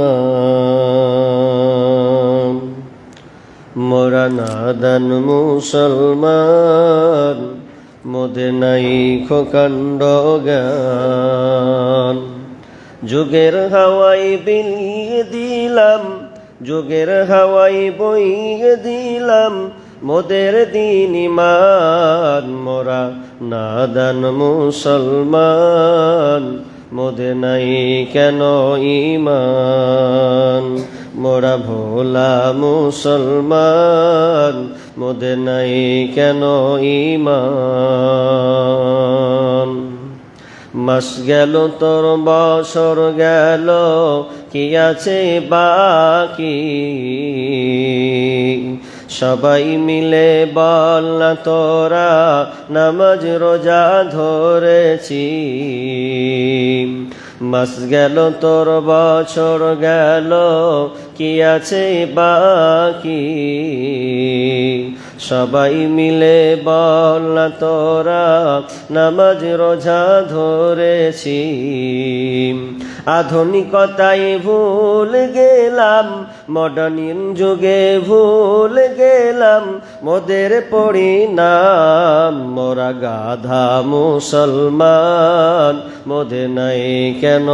ইমান মোরা নাদান মুসলমান মোদে নাই খোকাণ্ড জ্ঞান। যুগের হাওয়াই বিলিয়ে দিলাম, যুগের হাওয়াই বইয়ে দিলাম, মোদের দিন ইমান। মোরা নাদান মুসলমান মোদে নাই কেন ইমান মোরা ভোলা মুসলমান মোদে নাই কেন ইমান মাস গেল, তোর বছর গেল, কি আছে বাকি? সবাই মিলে বল না তোরা, নামাজ রোজা ধরেছি মাস গেল, তোর বছর গেল, কি আছে বাকি? সবাই মিলে বল না তোরা, নামাজ রোজা ধরেছি আধুনিকতায় ভুল গেলাম মডার্ন যুগে ভুল গেলাম, মোদের পরিণাম। মোরা গাধা মুসলমান মোদে নাই কেন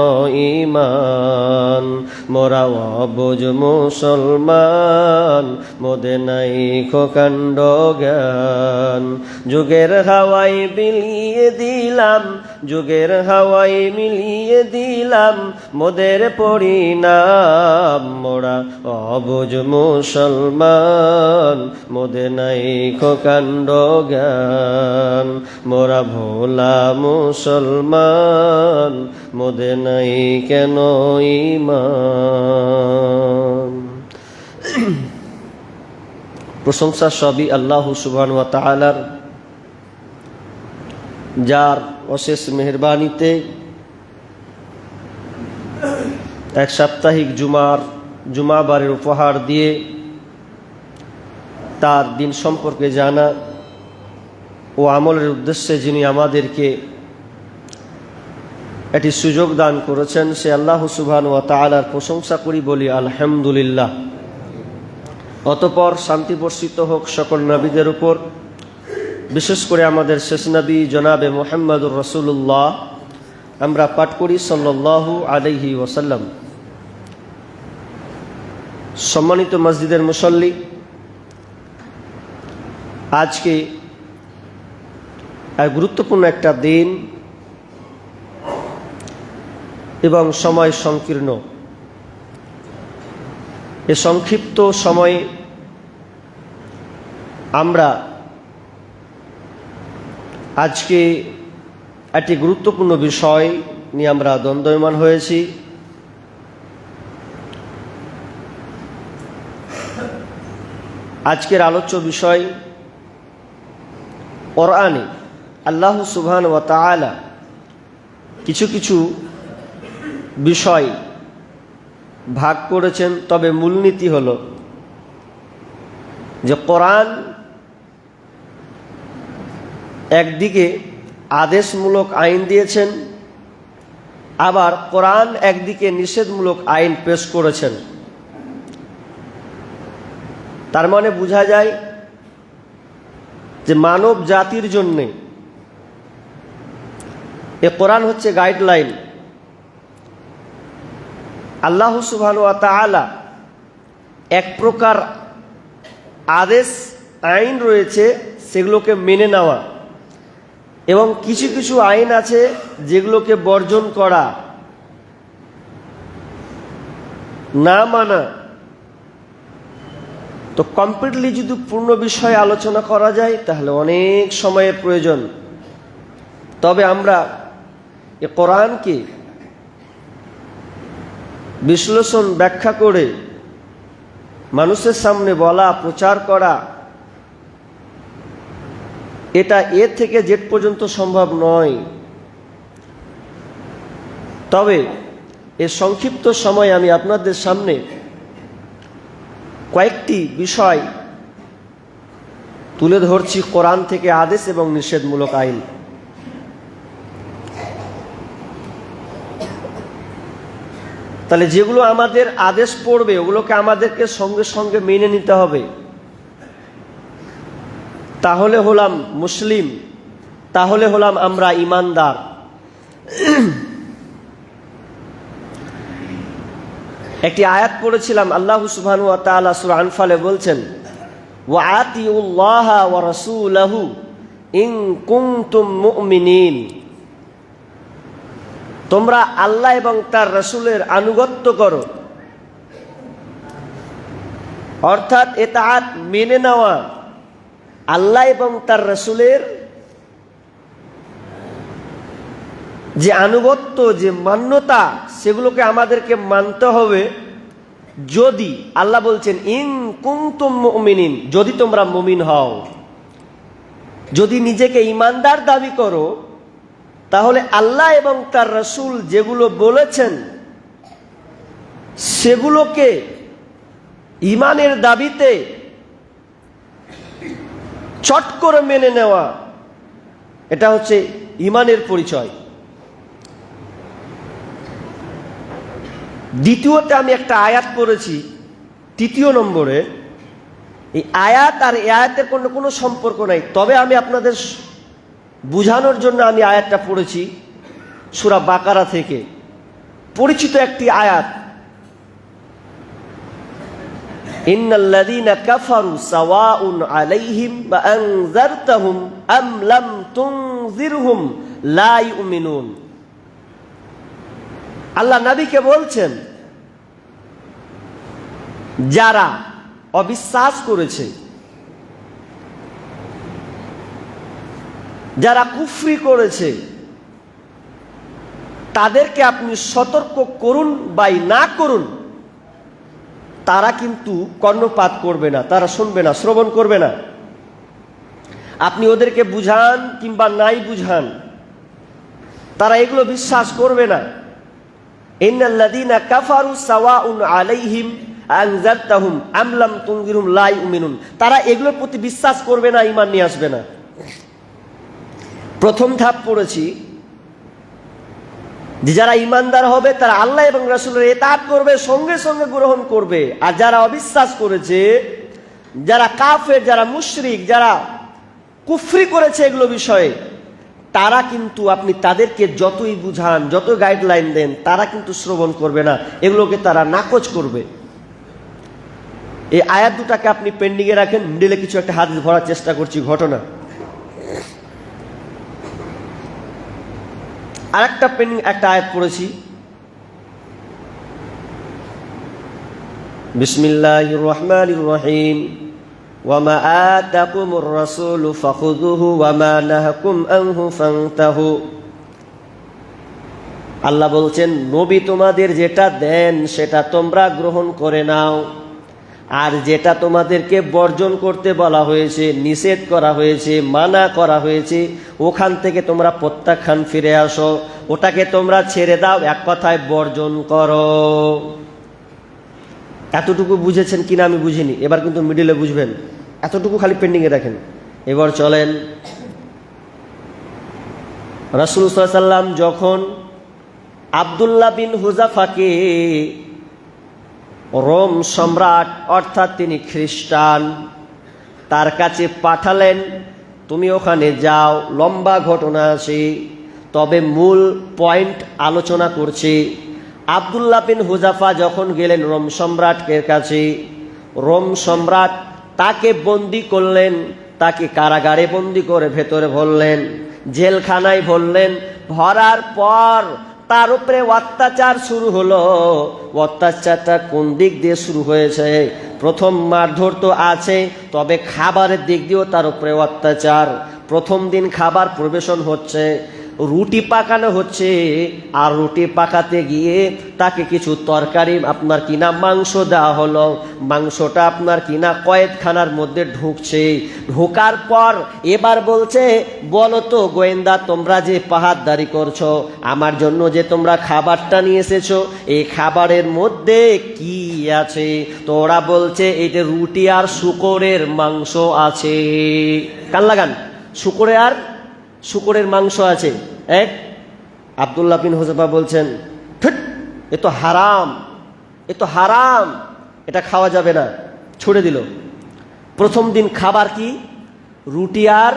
ইমান মোরা অবুজ মুসলমান মোদে নাই খোকাণ্ড জ্ঞান। যুগের হাওয়াই বিলিয়ে দিলাম যুগের হাওয়াই মিলিয়ে দিলাম মোদের পরিণাম। মোরা অবুজ মুসলমান মোদে নাই খোকাণ্ড জ্ঞান। মোরা ভোলা মুসলমান মোদে নাই কেন ইমান প্রশংসা সবই আল্লাহ সুবহান ওয়া তাআলার যার অশেষ মেহরবানিতে এক সাপ্তাহিক জুমার, জুমাবারের উপহার দিয়ে তার দিন সম্পর্কে জানা ও আমলের উদ্দেশ্যে যিনি আমাদেরকে এটি সুযোগ দান করেছেন, সে আল্লাহ সুবহান ওয়া তাআলার প্রশংসা করি বলি আলহামদুলিল্লাহ। অতপর শান্তি বর্ষিত হোক সকল নবীদের উপর। বিশেষ করে আমাদের শেষ নবী জনাবে মোহাম্মদুর রসুল্লাহ আমরা পাঠ করি সাল্লাল্লাহু আলাইহি ওসাল্লাম সম্মানিত মসজিদের মুসল্লি, আজকে এক গুরুত্বপূর্ণ একটা দিন এবং সময় সংকীর্ণ। এ সংক্ষিপ্ত সময়ে আমরা আজকে একটি গুরুত্বপূর্ণ বিষয় নিয়ে আমরা দ্বন্দ্বয়মান হয়েছি। আজকের আলোচ্য বিষয় কোরআনে আল্লাহ সুবহান ওয়া তাআলা কিছু কিছু বিষয় ভাগ করেছেন, তবে মূলনীতি হল যে কোরআন একদিকে আদেশমূলক আইন দিয়েছেন, আবার কোরআন একদিকে নিষেধমূলক আইন পেশ করেছেন। তার মানে বোঝা যায় যে মানব জাতির জন্যে এ কোরআন হচ্ছে গাইডলাইন। আল্লাহ সুবহান তাআলা এক প্রকার আদেশ, আইন রয়েছে সেগুলোকে মেনে নেওয়া। এবং কিছু কিছু আইন আছে যেগুলোকে বর্জন করা, না মানা। তো কমপ্লিটলি যদি পূর্ণ বিষয়ে আলোচনা করা যায়, তাহলে অনেক সময়ের প্রয়োজন। তবে আমরা এ কোরআনকে বিশ্লেষণ, ব্যাখ্যা করে মানুষের সামনে বলা, প্রচার করা এটা এ থেকে জেট পর্যন্ত সম্ভব নয়। তবে এ সংক্ষিপ্ত সময় আমি আপনাদের সামনে কয়েকটি বিষয় তুলে ধরছি কোরআন থেকে আদেশ এবং নিষেধমূলক আইন। তাহলে যেগুলো আমাদের আদেশ পড়বে, ওগুলোকে আমাদেরকে সঙ্গে সঙ্গে মেনে নিতে হবে। তাহলে হলাম মুসলিম, তাহলে হলাম আমরা ইমানদার। একটি আয়াত পড়েছিলাম, আল্লাহ সুবহান ওয়া তাআলা সূরা আনফালে বলছেন, ওয়া আতিউল্লাহ ওয়া রাসূলাহু ইন কুনতুম মুমিনিন। তোমরা আল্লাহ এবং তার রসুলের আনুগত্য করো। অর্থাৎ এতাহাত মেনে নেওয়া আল্লাহ এবং তার রসুলের যে আনুগত্য, যে মান্যতা, সেগুলোকে আমাদেরকে মানতে হবে যদি আল্লাহ বলছেন, ইন কুমতুম মুমিনিন যদি তোমরা মুমিন হও। যদি নিজেকে ইমানদার দাবি করো, তাহলে আল্লাহ এবং তার রসুল যেগুলো বলেছেন, সেগুলোকে ইমানের দাবিতে চট করে মেনে নেওয়া। এটা হচ্ছে ইমানের পরিচয়। দ্বিতীয়তে আমি একটা আয়াত পড়েছি, তৃতীয় নম্বরে। এই আয়াত আর এই আয়াতের কোনো কোনো সম্পর্ক নাই। তবে আমি আপনাদের বুঝানোর জন্য আমি আয়াতটা পড়েছি, সুরা বাকারা থেকে। পরিচিত একটি আয়াত। আলাইহিম বা আল্লাহ নবীকে বলছেন, যারা অবিশ্বাস করেছে, যারা কুফরি করেছে, তাদেরকে আপনি সতর্ক করুন বাই না করুন। তারা কিন্তু কর্ণপাত করবে না, তারা শুনবে না, শ্রবণ করবে না। আপনি ওদেরকে বুঝান কিংবা নাই বুঝান, তারা এগুলো বিশ্বাস করবে না। আলাইহিম আনজারতাহুম আম লাম তুনজিরহুম লা ইউমিনুন। তারা এগুলোর প্রতি বিশ্বাস করবে না ইমান নিয়ে আসবে না। প্রথম ধাপ পড়েছি যে যারা ইমানদার হবে, তারা আল্লাহ এবং রাসুলের এতাত করবে, সঙ্গে সঙ্গে গ্রহণ করবে। আর যারা অবিশ্বাস করেছে, যারা কাফের, যারা মুশরিক, যারা কুফরি করেছে এগুলো বিষয়ে, তারা কিন্তু আপনি তাদেরকে যতই বুঝান, যত গাইডলাইন দেন, তারা কিন্তু শ্রবণ করবে না। এগুলোকে তারা নাকচ করবে। এই আয়াত দুটাকে আপনি পেন্ডিংয়ে রাখেন মিডিলে কিছু একটা হাদিস ভরার চেষ্টা করছি, ঘটনা। আরেকটা পেন্ডিং একটা আয়াত পড়েছি। বিসমিল্লাহির রহমানির রহিম ওয়ামা আতাকুমুর রাসূলু ফাখুযুহু ওয়ামা নাহাকুম আনহু ফান্তাহু। আল্লাহ বলছেন, নবী তোমাদের যেটা দেন, সেটা তোমরা গ্রহণ করে নাও। আর যেটা তোমাদেরকে বর্জন করতে বলা হয়েছে, নিষেধ করা হয়েছে, মানা করা হয়েছে, ওখান থেকে তোমরা প্রত্যাখ্যান ফিরে আসো। ওটাকে তোমরা ছেড়ে দাও, এক কথায় বর্জন করো। এতটুকু বুঝেছেন কিনা আমি বুঝিনি। এবার কিন্তু মিডিলে বুঝবেন। এতটুকু খালি পেন্ডিংয়ে রাখেন এবার চলেন। রাসুল সাল্লাম যখন আবদুল্লাহ বিন হুজাফাকে রোম সম্রাট, অর্থাৎ তিনি খ্রিস্টান, তার কাছে পাঠালেন, তুমি ওখানে যাও, লম্বা ঘটনা আছে, তবে মূল পয়েন্ট আলোচনা করছি। আবদুল্লাহ বিন হুজাফা যখন গেলেন রোম সম্রাটের কাছে, রোম সম্রাট তাকে বন্দি করলেন, তাকে কারাগারে বন্দি করে ভেতরে ভরলেন, জেলখানায় ভরলেন, ভরার পর তার উপরে অত্যাচার শুরু হলো। অত্যাচারটা কোন দিক দিয়ে শুরু হয়েছে? প্রথম মারধর তো আছে, তবে খাবারের দিক দিয়েও তার উপরে অত্যাচার। প্রথম দিন খাবার পরিবেশন হচ্ছে। রুটি পাকানো হচ্ছে, আর রুটি পাকাতে গিয়ে তাকে কিছু তরকারি, আপনার কিনা মাংস দেওয়া হলো। মাংসটা আপনার কিনা কয়েদখানার মধ্যে ঢুকছে। ঢোকার পর এবার বলছে, বলো তো গোয়েন্দা, তোমরা যে পাহাড়দারি করছ, আমার জন্য যে তোমরা খাবারটা নিয়ে এসেছ, এই খাবারের মধ্যে কি আছে? তো ওরা বলছে এইটা রুটি আর শুকরের মাংস আছে। কান লাগান, শুকরে আর শুকরের মাংস আছে। এক আবদুল্লাহ বিন হোসেফা বলছেন "ফিট, এ তো হারাম এ তো হারাম এটা খাওয়া যাবে না। ছুড়ে দিল। প্রথম দিন খাবার কি? রুটি আর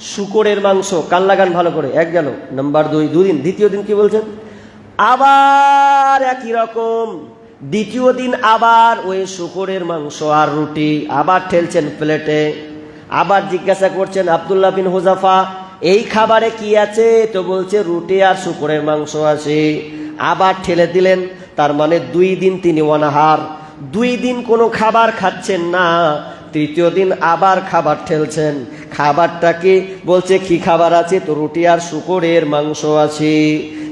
শুকরের মাংস। কান লাগান ভালো করে। এক গেল। নাম্বার দুই দুদিন। দ্বিতীয় দিন কি বলছেন? আবার একই রকম। দ্বিতীয় দিন আবার ওই শুকরের মাংস আর রুটি আবার ঠেলছেন প্লেটে আবার জিজ্ঞাসা করছেন আবদুল্লাহ বিন হুজাফা এই খাবারে কি আছে? তো বলছে, রুটি আর শুকুরের মাংস আছে। আবার ঠেলে দিলেন, তার মানে দুই দিন তিনি অনাহার। দুই দিন কোনো খাবার খাচ্ছেন না, তৃতীয় দিন আবার খাবার ঠেলছেন। খাবারটাকে বলছে, কি খাবার আছে? তো রুটি আর শুকুরের মাংস আছে।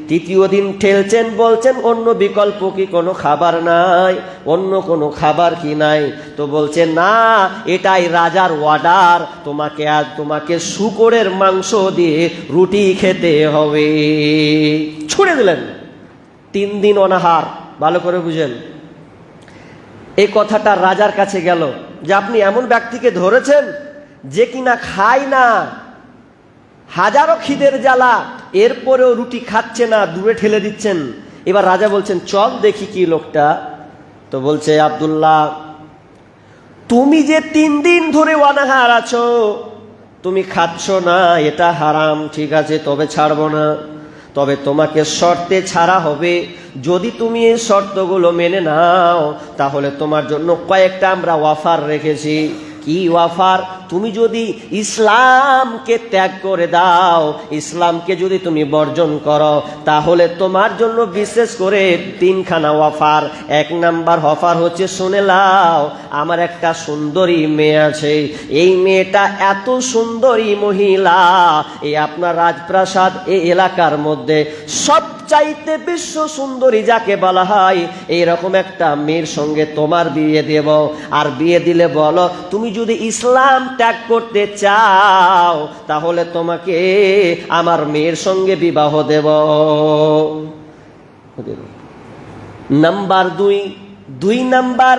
তৃতীয় দিন ঠেলছেন, বলছেন, অন্য বিকল্প কি কোনো খাবার নাই, অন্য কোনো খাবার কি নাই? তো বলছে না, এটাই রাজার অর্ডার তোমাকে আজ তোমাকে শুকরের মাংস দিয়ে রুটি খেতে হবে। ছুড়ে দিলেন। তিন দিন অনাহার, ভালো করে বুঝেন। এই কথাটা রাজার কাছে গেল যে, আপনি এমন ব্যক্তিকে ধরেছেন যে কিনা খায় না হাজারো খিদের জ্বালা, এরপরেও রুটি খাচ্ছে না, দূরে ঠেলে দিচ্ছেন। এবার রাজা বলছেন, চল দেখি কি লোকটা। তো বলছে, আব্দুল্লাহ, তুমি যে তিন দিন ধরে অনাহার আছো, তুমি খাচ্ছ না, এটা হারাম, ঠিক আছে, তবে ছাড়বো না। তবে তোমাকে শর্তে ছাড়া হবে। যদি তুমি এই শর্তগুলো মেনে নাও, তাহলে তোমার জন্য কয়েকটা আমরা অফার রেখেছি। কি অফার তুমি যদি ইসলামকে ত্যাগ করে দাও, ইসলামকে যদি তুমি বর্জন করো, তাহলে তোমার জন্য বিশেষ করে তিনখানা অফার এক নাম্বার অফার হচ্ছে, শুনে লাও, আমার একটা সুন্দরী মেয়ে আছে। এই মেয়েটা এত সুন্দরী মহিলা, এই আপনার রাজপ্রাসাদ, এই এলাকার মধ্যে সবচাইতে বিশ্ব সুন্দরী যাকে বলা হয়, এইরকম একটা মেয়ের সঙ্গে তোমার বিয়ে দেব। আর বিয়ে দিলে বলো, তুমি যদি ইসলাম ত্যাগ করতে চাও, তাহলে তোমাকে আমার মেয়ের সঙ্গে বিবাহ দেব। নাম্বার দুই দুই নাম্বার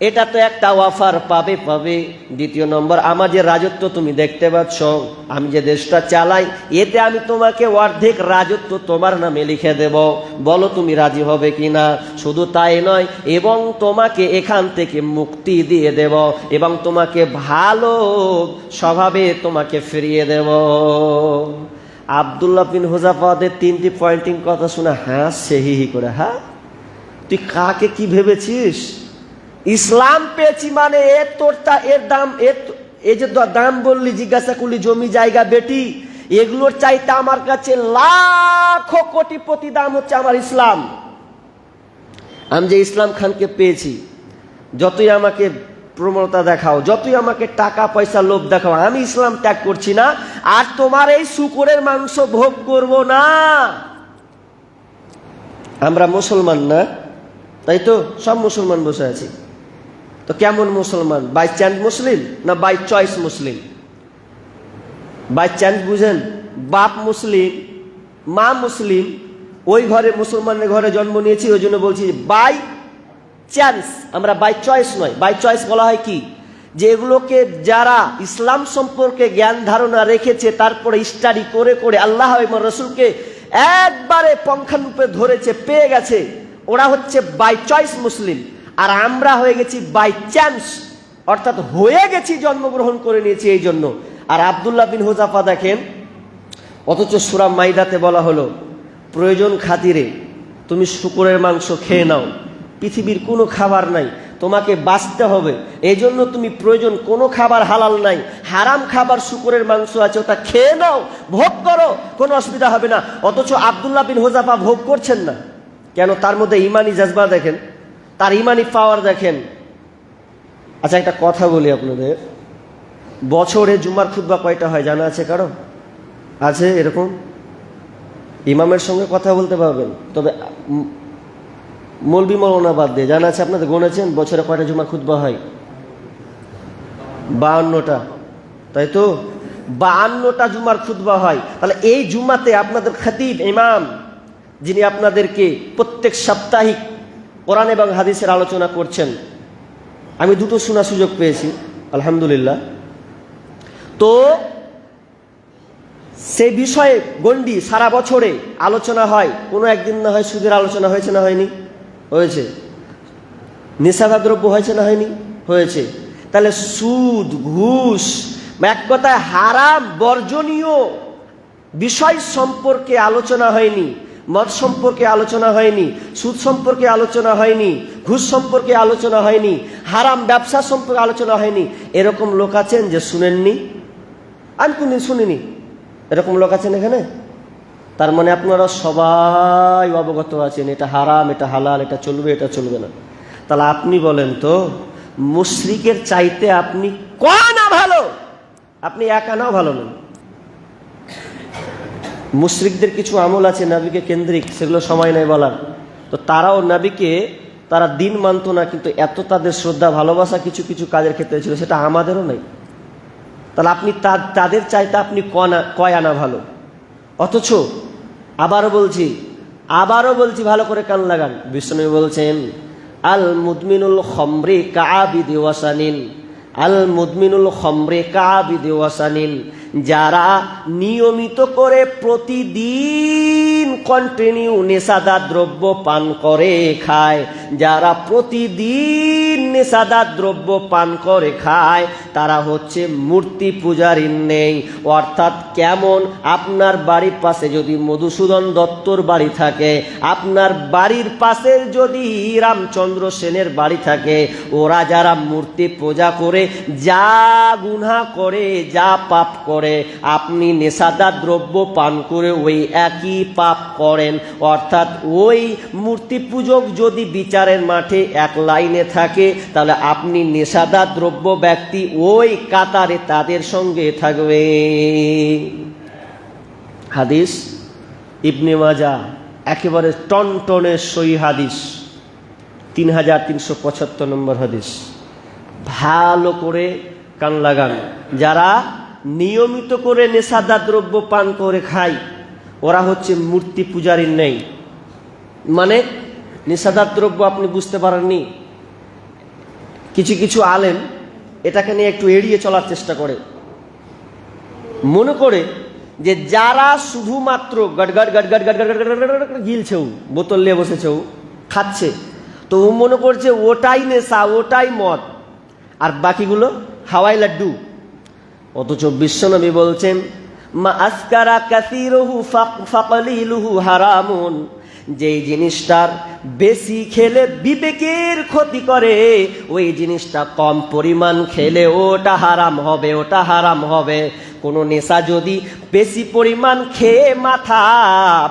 এটা তো একটা অফার পাবে পাবে। দ্বিতীয় নম্বর, আমার যে রাজত্ব তুমি দেখতে পাচ্ছ, আমি যে দেশটা চালাই, এতে আমি তোমাকে অর্ধেক রাজত্ব তোমার নামে লিখে দেব। বলো তুমি রাজি হবে কি না শুধু তাই নয়, এবং তোমাকে এখান থেকে মুক্তি দিয়ে দেব, এবং তোমাকে ভালো স্বভাবে তোমাকে ফিরিয়ে দেব। আবদুল্লাহ বিন হুজাফাদের তিনটি পয়েন্টিং কথা শুনে হাসছে, হি হি করে। হ্যাঁ? তুই কাকে কি ভেবেছিস? ইসলাম পেয়েছি মানে এর তোরটা এর দাম এর এই যে দাম বললি, জিজ্ঞাসা করলি, জমি, জায়গা, বেটি, এগুলোর চাইতে আমার কাছে লাখো কোটিপতি দাম হচ্ছে আমার ইসলাম। আমি যে ইসলাম খানকে পেয়েছি, যতই আমাকে প্রবণতা দেখাও, যতই আমাকে টাকা, পয়সা, লোভ দেখাও, আমি ইসলাম ত্যাগ করছি না, আর তোমার এই শুকুরের মাংস ভোগ করব না। আমরা মুসলমান না, তাই তো? সব মুসলমান বসে আছি। তো কেমন মুসলমান? বাই চান্স মুসলিম না বাই চয়েস মুসলিম বাই চান্স বুঝেন? বাপ মুসলিম মা মুসলিম ওই ঘরে মুসলমানের ঘরে জন্ম নিয়েছি, ওই জন্য বলছি বাই চান্স আমরা বাই চয়েস নয়। বাই চয়েস বলা হয় কি? যে এগুলোকে যারা ইসলাম সম্পর্কে জ্ঞান ধারণা রেখেছে, তারপরে স্টাডি করে করে আল্লাহ এবং রসুলকে একবারে পঙ্খানুপে ধরেছে, পেয়ে গেছে, ওরা হচ্ছে বাই চয়েস মুসলিম আর আমরা হয়ে গেছি বাই চান্স অর্থাৎ হয়ে গেছি জন্মগ্রহণ করে নিয়েছি এই জন্য। আর আবদুল্লাহ বিন হুজাফা দেখেন, অথচ সুরা মাইদাতে বলা হলো, প্রয়োজন খাতিরে তুমি শুকুরের মাংস খেয়ে নাও। পৃথিবীর কোনো খাবার নাই, তোমাকে বাঁচতে হবে। এই জন্য তুমি প্রয়োজন কোনো খাবার হালাল নাই। হারাম খাবার শুকুরের মাংস আছে, ওটা খেয়ে নাও, ভোগ করো, কোনো অসুবিধা হবে না। অথচ আবদুল্লাহ বিন হোজাফা ভোগ করছেন না। কেন? তার মধ্যে ইমানি জাজবা দেখেন তার ইমানি পাওয়ার দেখেন। আচ্ছা একটা কথা বলি আপনাদের। বছরে জুমার খুতবা কয়টা হয়, জানা আছে কারও? আছে এরকম? ইমামের সঙ্গে কথা বলতে পারবেন, তবে মৌলবি মৌলানা বাদ দিয়ে। জানা আছে আপনাদের, গণেছেন? বছরে কয়টা জুমার খুতবা হয়? বাহান্নটা। তাই তো? বাহান্নটা জুমার খুতবা হয়। তাহলে এই জুমাতে আপনাদের খাতিব ইমাম, যিনি আপনাদেরকে প্রত্যেক সাপ্তাহিক কোরআন এবং হাদিসের আলোচনা করছেন। আমি দুটো শোনার সুযোগ পেয়েছি, আলহামদুলিল্লাহ। তো সেই বিষয়ে গণ্ডি সারা বছরে আলোচনা হয়, কোনো একদিন না হয় সুদের আলোচনা হয়েছে না হয়নি? হয়েছে। দ্রব্য হয়েছে না হয়নি? হয়েছে। তাহলে সুদ, ঘুষ, এক কথায় হারাম, বর্জনীয় বিষয় সম্পর্কে আলোচনা হয়নি। মদ সম্পর্কে আলোচনা হয়নি, সুদ সম্পর্কে আলোচনা হয়নি, ঘুষ সম্পর্কে আলোচনা হয়নি, হারাম ব্যবসা সম্পর্কে আলোচনা হয়নি। এরকম লোক আছেন যে শুনেননি? আমি কোনদিন শুনিনি। এরকম লোক আছেন এখানে? তার মানে আপনারা সবাই অবগত আছেন, এটা হারাম, এটা হালাল, এটা চলবে এটা চলবে না। তাহলে আপনি বলেন তো, মুশরিকের চাইতে আপনি কয় না ভালো? আপনি একা নাও ভালো নেন। মুশরিকদের কিছু আমল আছে নাবিকে কেন্দ্রিক, সেগুলো সময় নেই বলার। তো তারাও নাবিকে, তারা দিন মানতো না, কিন্তু এত তাদের শ্রদ্ধা, ভালোবাসা কিছু কিছু কাজের ক্ষেত্রে ছিল, সেটা আমাদেরও নেই। তাহলে আপনি তাদের চাইতে আপনি কনা, কয় আনা ভালো? অথচ আবারও বলছি আবারও বলছি, ভালো করে কান লাগান। বিষ্ণু বলছেন, আল মুদমিনুল খমরে কাবিদি ওয়াসানিন, আল মুদমিনুল খমরে কাবিদি ওয়াসানিন যারা নিয়মিত করে প্রতিদিন কন্টিনিউ নেশাদার দ্রব্য পান করে, খায়। যারা প্রতিদিন নেশাদার দ্রব্য পান করে, খায়, তারা হচ্ছে মূর্তি পূজারীর নেই। অর্থাৎ কেমন? আপনার বাড়ির পাশে যদি মধুসূদন দত্তর বাড়ি থাকে, আপনার বাড়ির পাশে যদি রামচন্দ্র সেনের বাড়ি থাকে, ওরা যারা মূর্তি পূজা করে, যা গুনা করে, যা পাপ করে আপনি নেশাদার দ্রব্য পান করে ওই একই পাপ করেন। অর্থাৎ ওই মূর্তি পূজক যদি বিচারের মাঠে এক লাইনে থাকে, তাহলে আপনি নেশাদার দ্রব্য ব্যক্তি ওই কাতারে তাদের সঙ্গে থাকবে। হাদিস, ইবনে মাজা একেবারে টনটনের সই হাদিস তিন হাজার তিনশো পঁচাত্তর নম্বর হাদিস। ভালো করে কান লাগান। যারা নিয়মিত করে নেশাদার দ্রব্য পান করে খায় ওরা হচ্ছে মূর্তি পূজারীর নেই মানে নেশাদার দ্রব্য আপনি বুঝতে পারেননি কিছু কিছু আলেম এটাকে নিয়ে একটু এড়িয়ে চলার চেষ্টা করে মনে করে যে যারা শুধুমাত্র গটগট গটগট গটগট গটগট গিলছেও বোতল নিয়ে বসেছেও খাচ্ছে তো ও মনে করছে ওটাই নেশা ওটাই মদ আর বাকিগুলো হাওয়াই লাড্ডু অথচ বিশ্বনবী বলছেন, মা আসকারা কাসিরহু ফাকলিলুহু হারামুন। যেই জিনিসটার বেশি খেলে বিবেকের ক্ষতি করে, ওই জিনিসটা কম পরিমাণ খেলে ওটা হারাম হবে, ওটা হারাম হবে। কোনো নেশা যদি বেশি পরিমাণ খেয়ে মাথা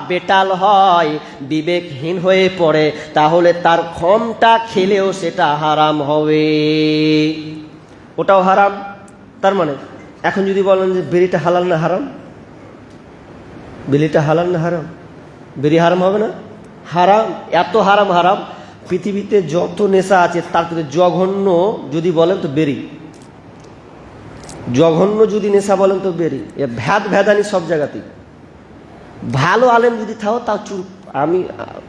বেটাল হয়, বিবেকহীন হয়ে পড়ে, তাহলে তার ক্ষমটা খেলেও সেটা হারাম হবে। ওটাও হারাম, তার মানে? এখন যদি বলেন যে বিড়িটা হালাল না হারাম? বিড়িটা হালাল না হারাম? বিড়ি হারাম হবে না? হারাম, এত হারাম হারাম, পৃথিবীতে যত নেশা আছে, তার মধ্যে জঘন্য যদি বলেন তো বেরি। জঘন্য যদি নেশা বলেন তো বেরি। এ ভ্যাদ ভ্যাদানি সব জায়গাতেই। ভালো আলেম যদি থাও, তাও চুপ আমি,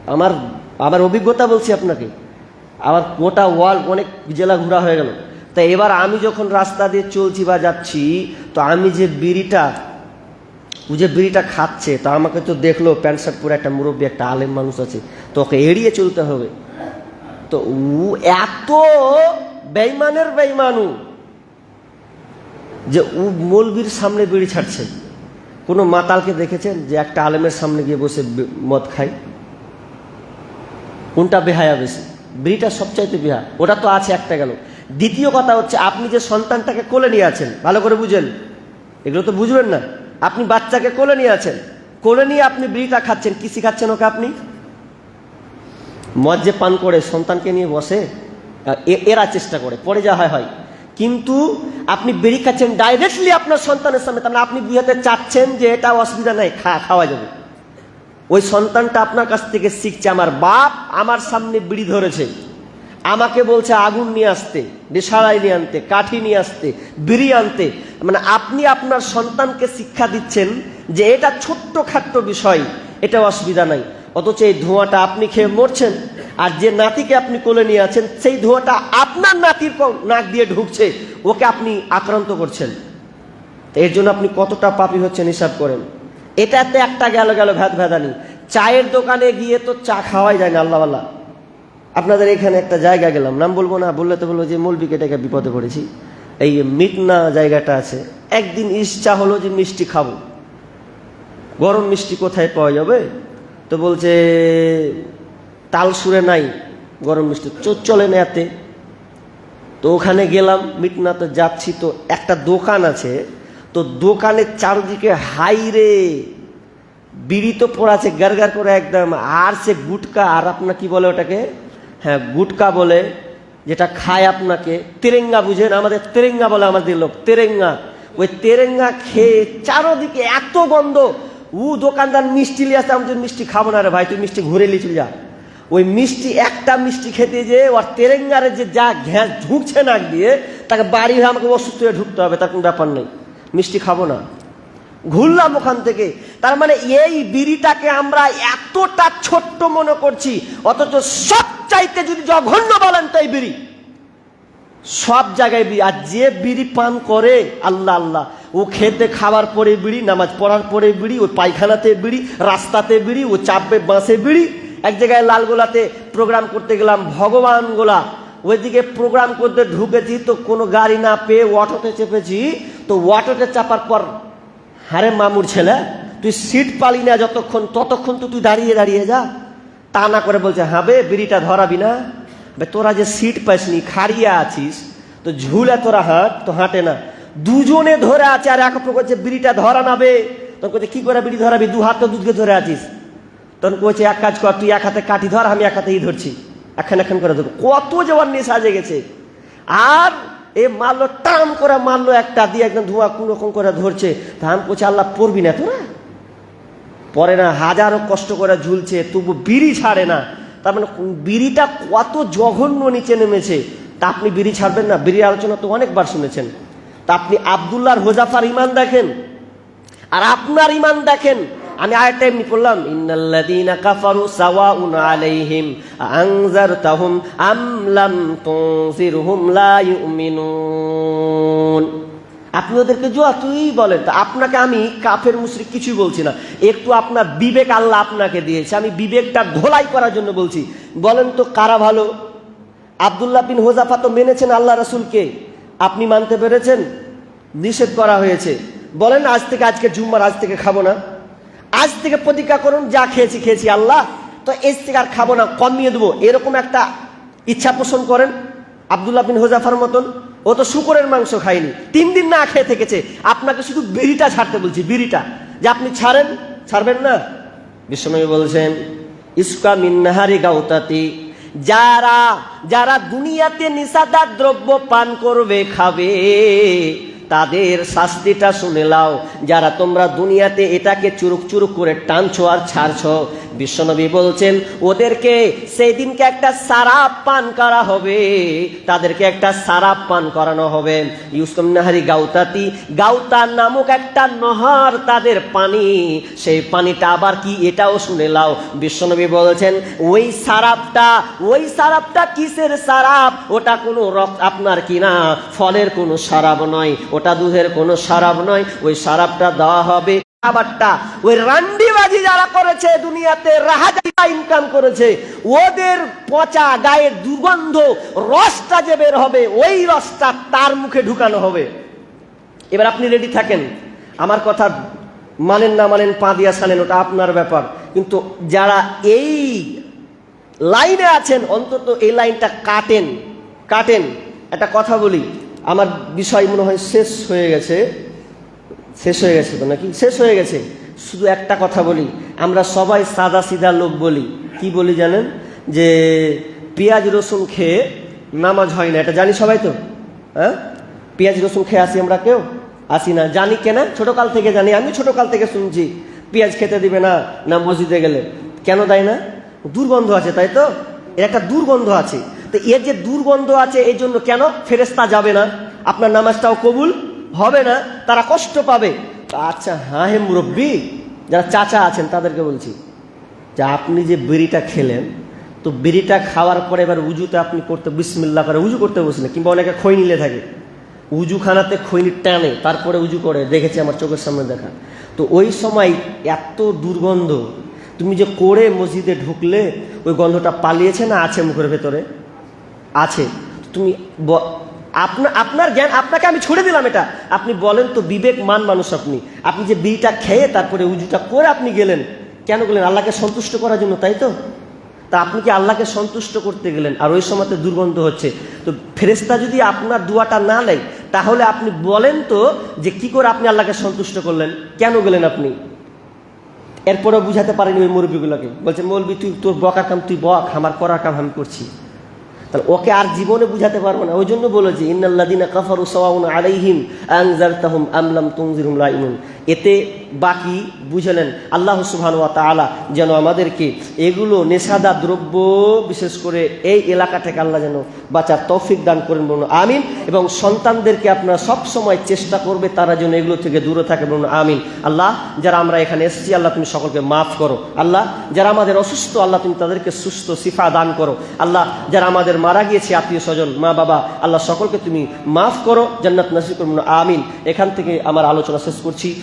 আমার আমার অভিজ্ঞতা বলছি আপনাকে। আমার গোটা ওয়ার্ল্ড অনেক জেলা ঘোরা হয়ে গেল। তা এবার আমি যখন রাস্তা দিয়ে চলছি বা যাচ্ছি, তো আমি যে বিড়িটা, ও যে বিড়িটা খাচ্ছে, তো আমাকে তো দেখল প্যান্ট শার্ট পরে একটা মুরব্বী, একটা আলেম মানুষ আছে, তো ওকে এড়িয়ে চলতে হবে। তো ও এত বেইমানের বেইমানু যে ও মৌলবীর সামনে বিড়ি ছাড়ছে। কোনো মাতালকে দেখেছেন যে একটা আলেমের সামনে গিয়ে বসে মদ খায়? কোনটা বেহায়া বেশি? বিড়িটা সবচাইতে বেহা ওটা তো আছে, একটা গেল। দ্বিতীয় কথা হচ্ছে, আপনি যে সন্তানটাকে কোলে নিয়ে আছেন, ভালো করে বুঝেন। এগুলো তো বুঝবেন না। আপনি বাচ্চাকে কোলে নিয়ে আছেন। কোলে নিয়ে আপনি বিড়িটা খাচ্ছেন, কি শিখাচ্ছেন ওকে আপনি? যে পান করে, সন্তানকে নিয়ে বসে এরা চেষ্টা করে, পরে যা হয় হয়। কিন্তু আপনি বিড়ি খাচ্ছেন ডাইরেক্টলি আপনার সন্তানের সামনে মানে আপনি বুঝাতে চাচ্ছেন যে এটা অসুবিধা নাই, খা, খাওয়া যাবে। ওই সন্তানটা আপনার কাছ থেকে শিখছে, আমার বাপ আমার সামনে বিড়ি ধরেছে। আমাকে বলছে আগুন নিয়ে আসতে নেশাড়াই নিয়ে আনতে, কাঠি নিয়ে আসতে, বিড়ি আনতে। মানে আপনি আপনার সন্তানকে শিক্ষা দিচ্ছেন যে এটা ছোট্ট খাট্ট বিষয় এটা অসুবিধা নাই। অথচ এই ধোঁয়াটা আপনি খেয়ে মরছেন, আর যে নাতিকে আপনি কোলে নিয়ে আছেন, সেই ধোঁয়াটা আপনার নাতির নাক দিয়ে ঢুকছে, ওকে আপনি আক্রান্ত করছেন। এর জন্য আপনি কতটা পাপি হচ্ছেন হিসাব করেন। এটাতে একটা গেল গেল ভেদ ভেদানি চায়ের দোকানে গিয়ে তো চা খাওয়াই যায় না আল্লাহ আল্লাহ আপনাদের এখানে একটা জায়গা গেলাম। নাম বলব না, বললে তো বলব যে মৌলবিকে ডেকে বিপদে পড়েছি। এই মিটনা জায়গাটা আছে। একদিন ইচ্ছা হলো যে মিষ্টি খাব। গরম মিষ্টি কোথায় পাওয়া যাবে? তো বলছে তাল সুরে নাই গরম মিষ্টি। চলে নেতে তো ওখানে গেলাম মিটনা তো যাচ্ছি। তো একটা দোকান আছে। তো দোকানের চারদিকে হাই রে বিড়ি তো পড়াছে গারগার করে একদম। আর সে গুটকা, আর আপনার কি বলে ওটাকে? হ্যাঁ গুটকা বলে যেটা খায় আপনাকে। তেরেঙ্গা বুঝেন? আমাদের তেরেঙ্গা বলে আমাদের লোক। তেরেঙ্গা। ওই তেরেঙ্গা খেয়ে চারোদিকে এত গন্ধ। উ দোকানদার মিষ্টি নিয়ে আসতে, আমি মিষ্টি খাব না রে ভাই, তুই মিষ্টি ঘুরে নিয়ে যা। ওই মিষ্টি, একটা মিষ্টি খেতে যে ওর তেরেঙ্গারে যে যা ঘ্যাস ঢুকছে নাক দিয়ে, তাকে বাড়ি হয়ে আমাকে অসুস্থ হয়ে ঢুকতে হবে, তার কোনো ব্যাপার নেই। মিষ্টি খাব না। ঘুরলাম ওখান থেকে। তার মানে এই বিড়িটাকে আমরা এতটা ছোট্ট মনে করছি, অথচ সব চাইতে যদি জঘন্য বলেন তাই বিড়ি। সব জায়গায় বিড়ি। আর যে বিড়ি পান করে, আল্লাহ আল্লাহ। ও খেতে খাবার পরে বিড়ি, নামাজ পড়ার পরে বিড়ি, ও পায়খানাতে বিড়ি, রাস্তাতে বিড়ি, ও চাপবে বাঁশে বিড়ি। এক জায়গায় লালগোলাতে প্রোগ্রাম করতে গেলাম ভগবান গোলা ওইদিকে প্রোগ্রাম করতে ঢুকেছি তো কোনো গাড়ি না পেয়ে অটোতে চেপেছি। তো অটোতে চাপার পর হ্যাঁ মামুর ছেলে, তুই সিট পালি না যতক্ষণ, ততক্ষণ তো তুই দাঁড়িয়ে দাঁড়িয়ে যা। তা না করে বলছে হাবে বিড়িটা ধরাবি না। তোরা যে সিট পাইসনি, খাড়িয়ে আছিস, তো ঝুলে তোরা হাঁট, তো হাঁটে না। দুজনে ধরে আছে, আর এক করছে বিড়িটা ধরা নাবে তখন করছে কি করে বিড়ি ধরাবি? দু হাত দুধকে ধরে আছিস। তখন কইছে, এক কাজ কর, তুই এক হাতে কাঠি ধর, আমি এক হাতেই ধরছি। এখন এখন করে ধরবো। কত যে ওর সাজে গেছে আর এ মারলো টাম করে মারলো একটা, দিয়ে একদম ধোঁয়া কোনো রকম করে ধরছে। আমি বলছি আল্লাহ, পড়বি না তোরা? পরে না হাজারো কষ্ট করে ঝুলছে, তবু বিড়ি ছাড়ে না। তার মানে বিড়িটা কত জঘন্য নিচে নেমেছে। তা আপনি বিড়ি ছাড়বেন না, বিড়ির আলোচনা তো অনেকবার শুনেছেন। তা আপনি আবদুল্লাহর হোজাফার ইমান দেখেন? আর আপনার ইমান দেখেন? আমি আরেকটা এমনি পড়লাম, ইন্নাল্লাযীনা কাফারু সাওয়াউন আলাইহিম আনজারতাহুম আম লাম তুনজিরহুম লা ইউমিনুন। আপনি ওদেরকে যতই বলেন তা, আপনাকে আমি কাফের, মুশরিক কিছুই বলছি না। একটু আপনার বিবেক আল্লাহ আপনাকে দিয়েছে। আমি বিবেকটা ধোলাই করার জন্য বলছি। বলেন তো, কারা ভালো? আবদুল্লাহ বিন হোজাফা তো মেনেছেন আল্লাহ রসুলকে। আপনি মানতে পেরেছেন? নিষেধ করা হয়েছে। বলেন, আজ থেকে আজকে জুম্মার, আজ থেকে খাব না। আজ থেকে প্রতিজ্ঞা করুন, যা খেয়েছি খেয়েছি আল্লাহ। তো এর থেকে আর খাব না, কমিয়ে দেবো। এরকম একটা ইচ্ছা পোষণ করেন আবদুল্লাহ বিন হোজাফার মতন। ও তো শুকরের মাংস খায়নি। তিন দিন না খেয়ে থেকেছে। আপনাকে শুধু বিড়িটা ছাড়তে বলছি, বিড়িটা। যে আপনি ছাড়েন, ছাড়বেন না। বিশ্বনবী বলছেন, ইস্কা মিন্নাহারি গাউতাতি। যারা যারা দুনিয়াতে নিষাদার দ্রব্য পান করবে, খাবে। তাদের শাস্তিটা শুনে লাও যারা তোমরা দুনিয়াতে এটাকে চুরুক চুরুক করে টানছো আর ছাড়ছো বিশ্বনবী বলছেন, ওদেরকে সেই দিনকে একটা সারাপ পান করা হবে। তাদেরকে একটা সারাপ পান করানো হবে। ইউসুম নাহারি গাউতাতি, গাউতা নামক একটা নহর তাদের পানি। সেই পানিটা আবার কি এটাও শুনে লাও বিশ্বনবী বলছেন, ওই সারাপটা ওই সারাপটা কিসের সারাপ? ওটা কোনো রক্ত, আপনার কি না? ফলের কোনো সারাপ নয়, ওটা দুধের কোনো সারাপ নয়। ওই সারাপটা দেওয়া হবে আবারটা ওই রান্ডিবাজি যারা করেছে দুনিয়াতে রাহাজা ইনকাম করেছে, ওদের পচা গায়ের দুর্গন্ধ, রসটা যে বের হবে, ওই রসটা তার মুখে ঢুকানো হবে। এবার আপনি রেডি থাকেন। আমার কথা মানেন না মানেন, পা দিয়া ছানেন ওটা আপনার ব্যাপার। কিন্তু যারা এই লাইনে আছেন, অন্তত এই লাইনটা কাটেন কাটেন। একটা কথা বলি, আমার বিষয় মনে হয় শেষ হয়ে গেছে। শেষ হয়ে গেছে তো নাকি? শেষ হয়ে গেছে। শুধু একটা কথা বলি, আমরা সবাই সাদা সিধা লোক বলি। কি বলি জানেন? যে পেঁয়াজ, রসুন খেয়ে নামাজ হয় না। এটা জানি সবাই তো? হ্যাঁ? পেঁয়াজ, রসুন খেয়ে আসি আমরা কেউ? আসি না। জানি কেনা? ছোটকাল থেকে জানি। আমি ছোটকাল থেকে শুনছি, পেঁয়াজ খেতে দিবে না না মসজিদে গেলে। কেন দেয় না? দুর্গন্ধ আছে, তাই তো? এর একটা দুর্গন্ধ আছে। তো এর যে দুর্গন্ধ আছে এই জন্য কেন ফেরেস্তা যাবে না? আপনার নামাজটাও কবুল? হবে না, তারা কষ্ট পাবে। আচ্ছা হ্যাঁ হে মুরব্বী, যারা চাচা আছেন, তাদেরকে বলছি, যে আপনি যে বিড়িটা খেলেন, তো বিড়িটা খাওয়ার পরে এবার উজুতে আপনি করতে বিসমিল্লা করে উজু করতে বসলেন কিংবা অনেকে খই নিলে থাকে। উজুখানাতে খৈনি টানে, তারপরে উজু করে, দেখেছি আমার চোখের সামনে দেখা। তো ওই সময় এত দুর্গন্ধ, তুমি যে করে মসজিদে ঢুকলে, ওই গন্ধটা পালিয়েছে না আছে মুখের ভেতরে? আছে। তুমি আপনার আপনার জ্ঞান, আপনাকে আমি ছুড়ে দিলাম এটা। আপনি বলেন তো, বিবেক মান মানুষ আপনি। আপনি যে বিটা খেয়ে তারপরে উজুটা করে আপনি গেলেন, কেন গেলেন? আল্লাহকে সন্তুষ্ট করার জন্য, তাই তো? তা আপনি কি আল্লাহকে সন্তুষ্ট করতে গেলেন? আর ওই সময়তে দুর্গন্ধ হচ্ছে। তো ফেরেস্তা যদি আপনার দুয়াটা না নেয়, তাহলে আপনি বলেন তো যে কি করে আপনি আল্লাহকে সন্তুষ্ট করলেন? কেন গেলেন আপনি? এরপরেও বুঝাতে পারেনি ওই মুরব্বীগুলোকে। বলছে মৌলবি তুই, তোর বকার কাম, তুই বক, আমার করার কাম আমি করছি। তাহলে ওকে আর জীবনে বুঝাতে পারব না। ওই জন্য বলেছি ইন্নাল্লাদিনা কাফারু সাওয়াউন আলাইহিম আনজারতাহুম আমলাম তুমজিরুম লা ইউমিনুন এতে বাকি বুঝলেন আল্লাহ সুবহানাহু ওয়া তাআলা যেন আমাদেরকে এগুলো নেশাদা দ্রব্য, বিশেষ করে এই এলাকা থেকে আল্লাহ যেন বাঁচার তৌফিক দান করেন বলুন, আমিন। এবং সন্তানদেরকে আপনারা সব সময় চেষ্টা করবে তারা যেন এগুলো থেকে দূরে থাকে বলুন, আমিন। আল্লাহ, যারা আমরা এখানে এসেছি, আল্লাহ তুমি সকলকে মাফ করো। আল্লাহ, যারা আমাদের অসুস্থ, আল্লাহ তুমি তাদেরকে সুস্থ সিফা দান করো। আল্লাহ, যারা আমাদের মারা গিয়েছে, আত্মীয় স্বজন, মা, বাবা, আল্লাহ সকলকে তুমি মাফ করো, জান্নাত নাসির করুন আমিন। এখান থেকে আমার আলোচনা শেষ করছি।